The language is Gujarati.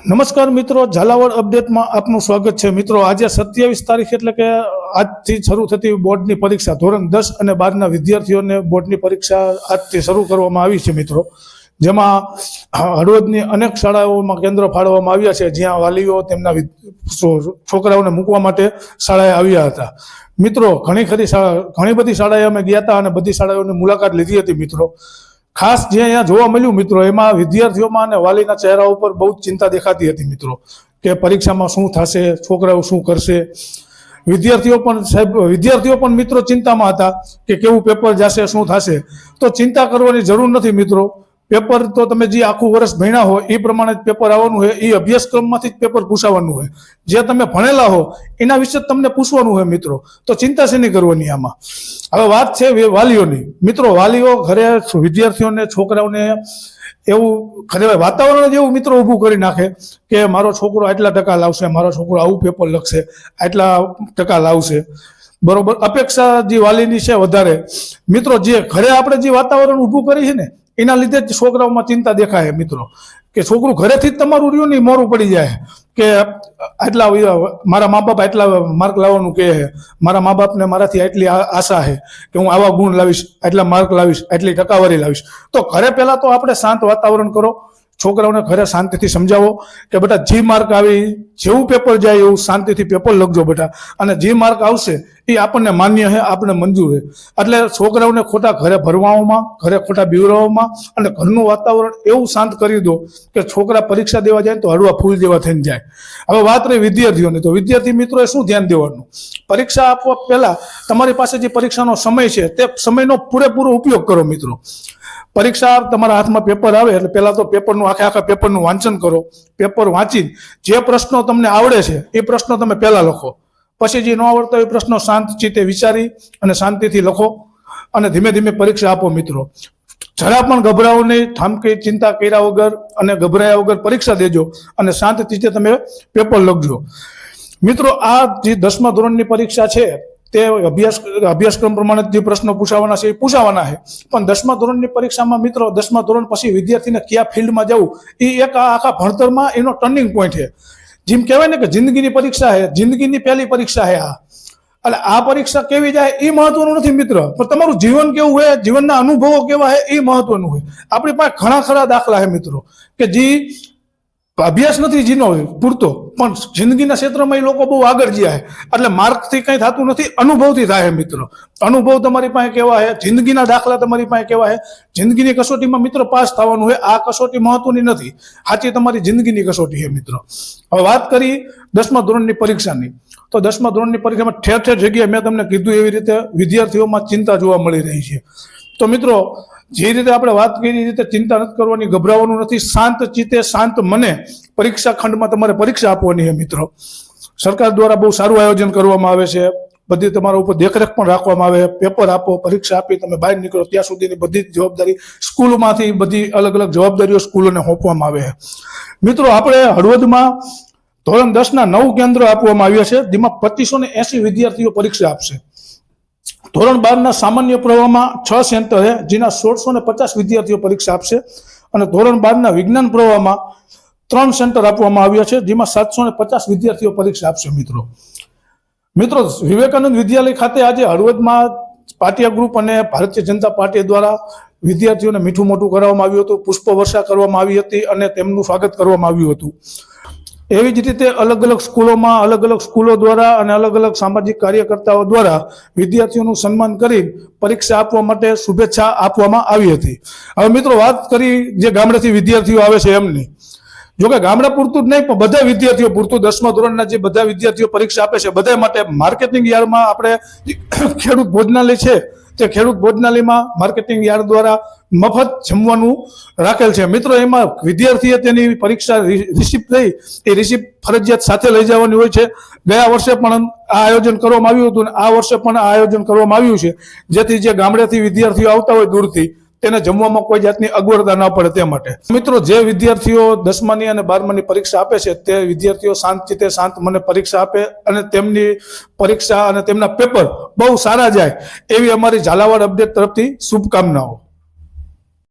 નમસ્કાર મિત્રો, ઝાલાવાડ અપડેટમાં આપનું સ્વાગત છે. મિત્રો, આજે સત્યાવીસ તારીખ એટલે કે આજથી શરૂ થતી બોર્ડની પરીક્ષા, ધોરણ દસ અને બારના વિદ્યાર્થીઓને બોર્ડની પરીક્ષા આજથી શરૂ કરવામાં આવી છે મિત્રો. જેમાં હળવદની અનેક શાળાઓમાં કેન્દ્રો ફાળવવામાં આવ્યા છે. જ્યાં વાલીઓ તેમના છોકરાઓને મૂકવા માટે શાળાએ આવ્યા હતા. મિત્રો, ઘણી ખરી શાળા, ઘણી બધી શાળાએ અમે ગયા હતા અને બધી શાળાઓની મુલાકાત લીધી હતી મિત્રો. ખાસ જે અહીંયા જોવા મળ્યું મિત્રો, એમાં વિદ્યાર્થીઓમાં અને વાલીના ચહેરા ઉપર બહુ ચિંતા દેખાતી હતી મિત્રો, કે પરીક્ષામાં શું થશે, છોકરાઓ શું કરશે. વિદ્યાર્થીઓ પણ, સાહેબ, વિદ્યાર્થીઓ પણ મિત્રો ચિંતામાં હતા કે કેવું પેપર જશે, શું થશે. તો ચિંતા કરવાની જરૂર નથી મિત્રો. પેપર તો તમે જે આખું વર્ષ ભણ્યા હો, એ પ્રમાણે પેપર આવવાનું હોય, એ અભ્યાસક્રમમાંથી જ પેપર પૂછાવાનું હોય. જે તમે ભણેલા હો, એના વિશે તમને પૂછવાનું હોય મિત્રો. તો ચિંતા શેની કરવાની આમાં? હવે વાત છે વાલીઓની. મિત્રો, વાલીઓ ઘરે વિદ્યાર્થીઓને, છોકરાઓને એવું ખરે વાતાવરણ જ એવું મિત્રો ઊભું કરી નાખે કે મારો છોકરો આટલા ટકા લાવશે, મારો છોકરો આવું પેપર લખશે, આટલા ટકા લાવશે. બરોબર? અપેક્ષા જે વાલીની છે વધારે. મિત્રો, જે ઘરે આપણે જે વાતાવરણ ઊભું કરી છે ને એના લીધે જ છોકરાઓમાં ચિંતા દેખાય મિત્રો. કે છોકરું ઘરેથી જ તમારું રહ્યું નહીં મોરું પડી જાય. કે આટલા મારા મા બાપ આટલા માર્ક લાવવાનું કહે છે. મારા મા બાપને મારાથી આટલી આશા છે કે હું આવા ગુણ લાવીશ, આટલા માર્ક લાવીશ, આટલી ટકાવારી લાવીશ. તો ઘરે પહેલાં તો આપણે શાંત વાતાવરણ કરો. છોકરાઓને ઘરે શાંતિથી સમજાવો કે બેટા, જે માર્ક આવી જેવું પેપર જાય એવું શાંતિથી પેપર લખજો બેટા. અને જે માર્ક આવશે એ આપણને માન્ય છે આપણે મંજૂર છે. એટલે છોકરાઓને ખોટા ઘરે ભરવામાં ઘરે ખોટા બીવરાવવામાં અને ઘરનું વાતાવરણ એવું શાંત કરી દો કે છોકરા પરીક્ષા દેવા જાય તો હળવા ફૂલ જેવા થઈને જાય. હવે વાત રહી વિદ્યાર્થીઓની, તો વિદ્યાર્થી મિત્રોએ શું ધ્યાન દેવાનું? પરીક્ષા આપવા પહેલાં તમારી પાસે જે પરીક્ષાનો સમય છે, તે સમયનો પૂરેપૂરો ઉપયોગ કરો મિત્રો. પરીક્ષા તમારા હાથમાં પેપર આવે, એટલે પહેલાં તો પેપરનું આખે આખા પેપરનું વાંચન કરો. પેપર વાંચી જે પ્રશ્નો તમને આવડે છે, એ પ્રશ્નો તમે પહેલાં લખો. પછી જે ન આવડતા એ પ્રશ્નો શાંત ચિત્તે વિચારી અને શાંતિથી લખો અને ધીમે ધીમે પરીક્ષા આપો મિત્રો. જરા પણ ગભરાવો નહીં થામકી ચિંતા કર્યા વગર અને ગભરાયા વગર પરીક્ષા દેજો અને શાંત ચિત્તે તમે પેપર લખજો. મિત્રો, આ જે દસમા ધોરણની પરીક્ષા છે, તે અભ્યાસ, અભ્યાસક્રમ પ્રમાણે જે પ્રશ્નો પૂછાવાના છે એ પૂછાવાના છે. પણ દસમા ધોરણની પરીક્ષામાં મિત્રો, દસમા ધોરણ પછી વિદ્યાર્થીને કયા ફિલ્ડમાં જવું, એ એક આખા ભણતરમાં એનો ટર્નિંગ પોઈન્ટ છે. જેમ કહેવાય ને કે જિંદગીની પરીક્ષા છે જિંદગીની પહેલી પરીક્ષા છે આ. એટલે આ પરીક્ષા કેવી જાય એ મહત્વનું નથી મિત્ર. પણ તમારું જીવન કેવું હોય જીવનના અનુભવો કેવા છે એ મહત્વનું હોય આપણી પાસે ઘણા ખરા દાખલા છે મિત્રો. કે જે અભ્યાસ નથી જીનો, પૂરતો. પણ જિંદગીના ક્ષેત્રમાં એ લોકો બહુ આગળ ગયા છે. એટલે માર્કથી કંઈ થતું નથી, અનુભવથી થાય મિત્રો. અનુભવ તમારી પાસે કેવા છે? જિંદગીના દાખલા તમારી પાસે કેવા છે? જિંદગીની કસોટીમાં મિત્રો પાસ થવાનું હોય, આ કસોટી મહત્વની નથી. સાચી તમારી જિંદગીની કસોટી છે મિત્રો. હવે વાત કરી દસમા ધોરણની પરીક્ષાની. તો દસમા ધોરણની પરીક્ષામાં ઠેર ઠેર જગ્યાએ મેં તમને કીધું એવી રીતે વિદ્યાર્થીઓમાં ચિંતા જોવા મળી રહી છે. તો મિત્રો, જે રીતે આપણે વાત કરી રીતે ચિંતા નથી કરવાની, ગભરાવાનું નથી. શાંત ચિત્તે, શાંત મને પરીક્ષા ખંડમાં તમારે પરીક્ષા આપવાની છે મિત્રો. સરકાર દ્વારા બહુ સારું આયોજન કરવામાં આવે છે. બધી તમારા ઉપર દેખરેખ પણ રાખવામાં આવે પેપર આપો, પરીક્ષા આપી, તમે બહાર નીકળો, ત્યાં સુધીની બધી જવાબદારી સ્કૂલમાંથી બધી અલગ અલગ જવાબદારીઓ સ્કૂલોને સોંપવામાં આવે છે. મિત્રો, આપણે હળવદમાં ધોરણ દસના નવ કેન્દ્રો આપવામાં આવ્યા છે, જેમાં પચીસો ને એસી વિદ્યાર્થીઓ પરીક્ષા આપશે. ધોરણ બારના સામાન્ય પ્રવાહમાં છ સેન્ટર છે જેના સોળસો ને પચાસ વિદ્યાર્થીઓ પરીક્ષા આપશે. અને ધોરણ બારના વિજ્ઞાન પ્રવાહમાં ત્રણ સેન્ટર આપવામાં આવ્યા છે, જેમાં સાતસો ને પચાસ વિદ્યાર્થીઓ પરીક્ષા આપશે, મિત્રો. મિત્રો, વિવેકાનંદ વિદ્યાલય ખાતે આજે હળવદમાં પાટિયા ગ્રુપ અને ભારતીય જનતા પાર્ટી દ્વારા વિદ્યાર્થીઓને મીઠું મોટું કરવામાં આવ્યું હતું પુષ્પ વર્ષા કરવામાં આવી હતી અને તેમનું સ્વાગત કરવામાં આવ્યું હતું. એવી જ રીતે અલગ અલગ સ્કૂલોમાં, અલગ અલગ સ્કૂલો દ્વારા અને અલગ અલગ સામાજિક કાર્યકર્તાઓ દ્વારા વિદ્યાર્થીઓનું સન્માન કરી પરીક્ષા આપવા માટે શુભેચ્છા આપવામાં આવી હતી. હવે મિત્રો વાત કરી જે ગામડેથી વિદ્યાર્થીઓ આવે છે એમની. જોકે ગામડા પૂરતું જ નહીં, પણ બધા વિદ્યાર્થીઓ પૂરતું દસમા ધોરણના જે બધા વિદ્યાર્થીઓ પરીક્ષા આપે છે, બધા માટે માર્કેટિંગ યાર્ડમાં આપણે ખેડૂત ભોજનાલય છે તે ખેડૂત ભોજનાલયમાં માર્કેટિંગ યાર્ડ દ્વારા મફત જમવાનું રાખેલ છે. મિત્રો, એમાં વિદ્યાર્થીએ તેની પરીક્ષા રિસિપ્ટ થઈ એ રિસિપ્ટ ફરજિયાત સાથે લઈ જવાની હોય છે. ગયા વર્ષે પણ આ આયોજન કરવામાં આવ્યું હતું અને આ વર્ષે પણ આ આયોજન કરવામાં આવ્યું છે. જેથી જે ગામડેથી વિદ્યાર્થીઓ આવતા હોય દૂરથી તેને જમવામાં કોઈ જાતની અગવડતા ન પડે તે માટે. મિત્રો, જે વિદ્યાર્થીઓ દસમાની અને બારમાની પરીક્ષા આપે છે, તે વિદ્યાર્થીઓ શાંત ચિત્તે શાંત મને પરીક્ષા આપે અને તેમની પરીક્ષા અને તેમના પેપર બહુ સારા જાય, એવી અમારી ઝાલાવાડ અપડેટ તરફથી શુભકામનાઓ.